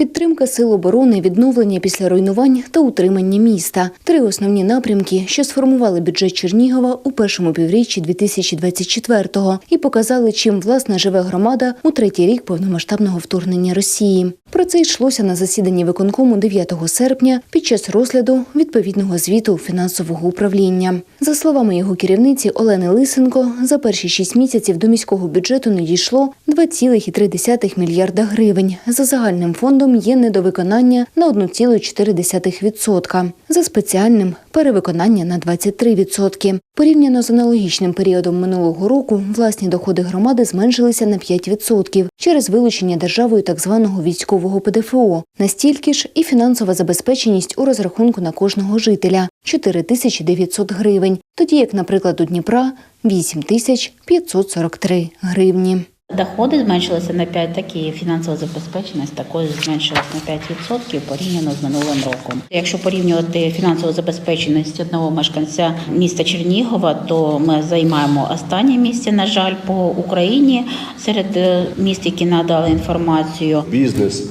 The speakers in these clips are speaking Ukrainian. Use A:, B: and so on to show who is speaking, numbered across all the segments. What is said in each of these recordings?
A: Підтримка сил оборони, відновлення після руйнувань та утримання міста три основні напрямки, що сформували бюджет Чернігова у першому півріччі 2024-го і показали, чим власне живе громада у третій рік повномасштабного вторгнення Росії. Про це йшлося на засіданні виконкому 9 серпня під час розгляду відповідного звіту фінансового управління. За словами його керівниці Олени Лисенко, за перші шість місяців до міського бюджету не дійшло 2,3 мільярда гривень. За загальним фондом є недовиконання на 1,4%. За спеціальним перевиконання на 23%. Порівняно з аналогічним періодом минулого року власні доходи громади зменшилися на 5% через вилучення державою так званого військового ПДФО. Настільки ж і фінансова забезпеченість у розрахунку на кожного жителя 4900 гривень, тоді як, наприклад, у Дніпра 8543 гривні.
B: Доходи зменшилися на 5, так і фінансова забезпеченість також зменшилась на 5% порівняно з минулим роком. Якщо порівнювати фінансову забезпеченість одного мешканця міста Чернігова, то ми займаємо останнє місце, на жаль, по Україні серед е, міст, які надали інформацію.
C: бізнес,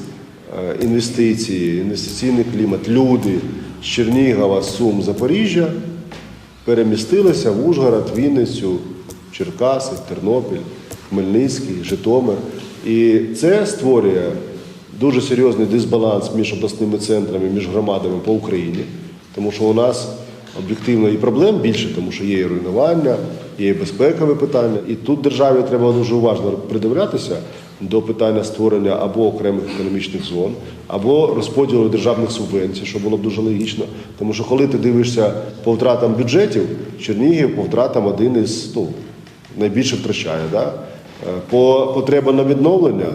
C: е, інвестиції, інвестиційний клімат, люди з Чернігова, Сум, Запоріжжя перемістилися в Ужгород, Вінницю, Черкаси, Тернопіль, Хмельницький, Житомир. І це створює дуже серйозний дисбаланс між обласними центрами, між громадами по Україні, тому що у нас об'єктивно і проблем більше, тому що є і руйнування, є і безпекове питання. І тут державі треба дуже уважно придивлятися до питання створення або окремих економічних зон, або розподілу державних субвенцій, що було б дуже логічно. Тому що коли ти дивишся по втратам бюджетів, Чернігів по втратам один із ну, найбільше втрачає. Да? Е, По потребам на відновлення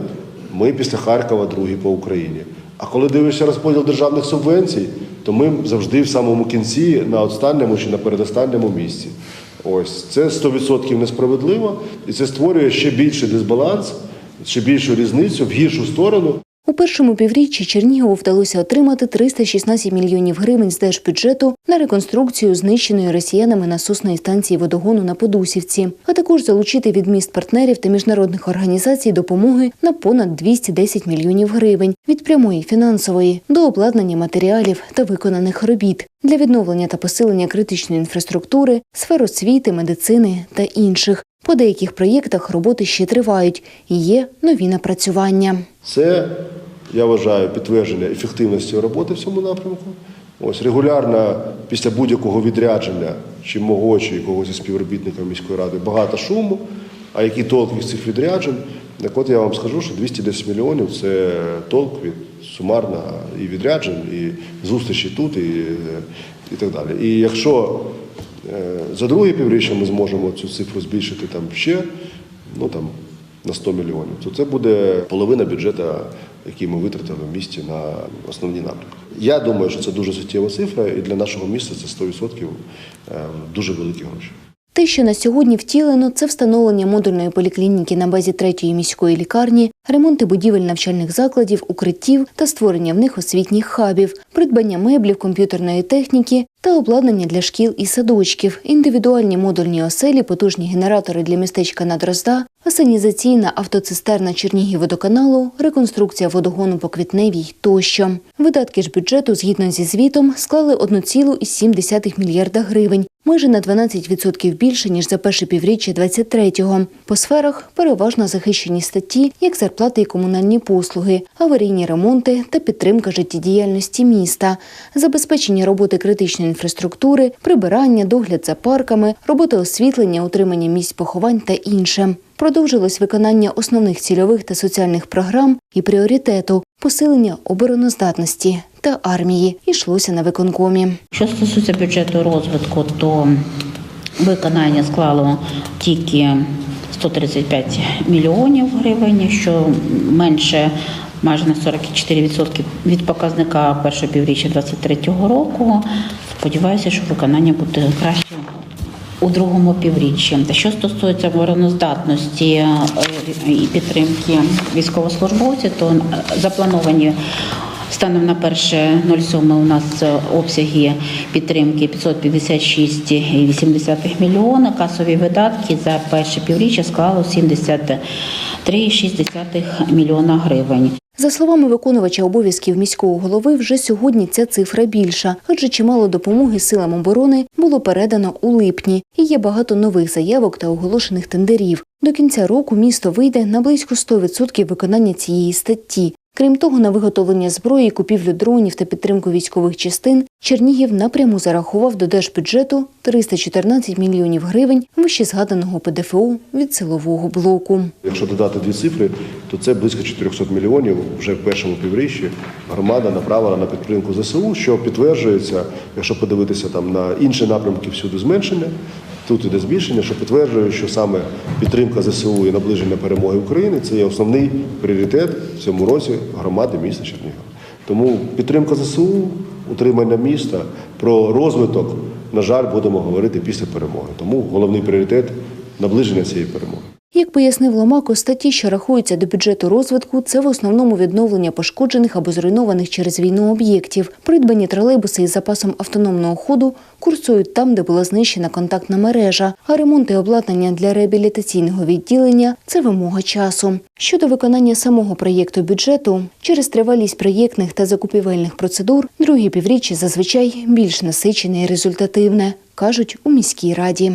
C: ми після Харкова другі по Україні. А коли дивишся розподіл державних субвенцій, то ми завжди в самому кінці на останньому чи на передостанньому місці. Ось це 100% несправедливо, і це створює ще більший дисбаланс, ще більшу різницю в гіршу сторону.
A: У першому півріччі Чернігову вдалося отримати 316 мільйонів гривень з держбюджету на реконструкцію знищеної росіянами насосної станції водогону на Подусівці, а також залучити від міст партнерів та міжнародних організацій допомоги на понад 210 мільйонів гривень від прямої фінансової до обладнання матеріалів та виконаних робіт для відновлення та посилення критичної інфраструктури, сфер освіти, медицини та інших. По деяких проєктах роботи ще тривають і є нові напрацювання.
C: Це, я вважаю, підтвердження ефективності роботи в цьому напрямку. Ось регулярно після будь-якого відрядження, чи мого, чи якогось із співробітників міської ради, багато шуму. А який толк від цих відряджень? Так от я вам скажу, що 210 мільйонів це толк від сумарно і відряджень, і зустрічі тут, і, і так далі. І якщо за друге півріччя ми зможемо цю цифру збільшити там ще, ну там на 100 мільйонів, то це буде половина бюджету, який ми витратили в місті на основні напрямки. Я думаю, що це дуже суттєва цифра, і для нашого міста це 100% е, дуже великі гроші.
A: Те, що на сьогодні втілено, це встановлення модульної поліклініки на базі третьої міської лікарні, ремонти будівель навчальних закладів, укриттів та створення в них освітніх хабів, придбання меблів, комп'ютерної техніки та обладнання для шкіл і садочків, індивідуальні модульні оселі, потужні генератори для містечка Надрозда, асанізаційна автоцистерна Чернігівводоканалу, реконструкція водогону по Квітневій тощо. Видатки ж бюджету, згідно зі звітом, склали 1,7 мільярда гривень, майже на 12% більше, ніж за перше півріччя 23-го. По сферах переважно захищені статті, як зарплати і комунальні послуги, аварійні ремонти та підтримка життєдіяльності міста, забезпечення роботи критичної інфраструктури, прибирання, догляд за парками, робота освітлення, утримання місць поховань та інше. Продовжилось виконання основних цільових та соціальних програм і пріоритету посилення обороноздатності та армії йшлося на виконкомі.
B: Що стосується бюджету розвитку, то виконання склало тільки 135 мільйонів гривень, що менше майже на 44% від показника першого півріччя 2023 року. Сподіваюся, що виконання буде краще у другому півріччі. Що стосується обороноздатності е, і підтримки військовослужбовців, то е, заплановані Станом на 1.07 у нас обсяги підтримки 556,8 мільйона. Касові видатки за перше півріччя склало 3,6 мільйона гривень.
A: За словами виконувача обов'язків міського голови, вже сьогодні ця цифра більша, адже чимало допомоги силам оборони було передано у липні, і є багато нових заявок та оголошених тендерів. До кінця року місто вийде на близько 100% виконання цієї статті. Крім того, на виготовлення зброї, купівлю дронів та підтримку військових частин Чернігів напряму зарахував до держбюджету 314 мільйонів гривень вище згаданого ПДФО від силового блоку.
C: Якщо додати дві цифри, то це близько 400 мільйонів вже в першому півріччі громада направила на підтримку ЗСУ, що підтверджується, якщо подивитися там на інші напрямки всюди зменшення. Тут іде збільшення, що підтверджує, що саме підтримка ЗСУ і наближення перемоги України це є основний пріоритет в цьому році громади міста Чернігова. Тому підтримка ЗСУ, утримання міста, про розвиток, на жаль, будемо говорити після перемоги. Тому головний пріоритет наближення цієї перемоги.
A: Як пояснив Ломако, статті, що рахуються до бюджету розвитку, це в основному відновлення пошкоджених або зруйнованих через війну об'єктів. Придбані тролейбуси із запасом автономного ходу курсують там, де була знищена контактна мережа, а ремонт і обладнання для реабілітаційного відділення це вимога часу. Щодо виконання самого проєкту бюджету, через тривалість проєктних та закупівельних процедур, другі півріччя зазвичай більш насичене і результативне, кажуть у міській раді.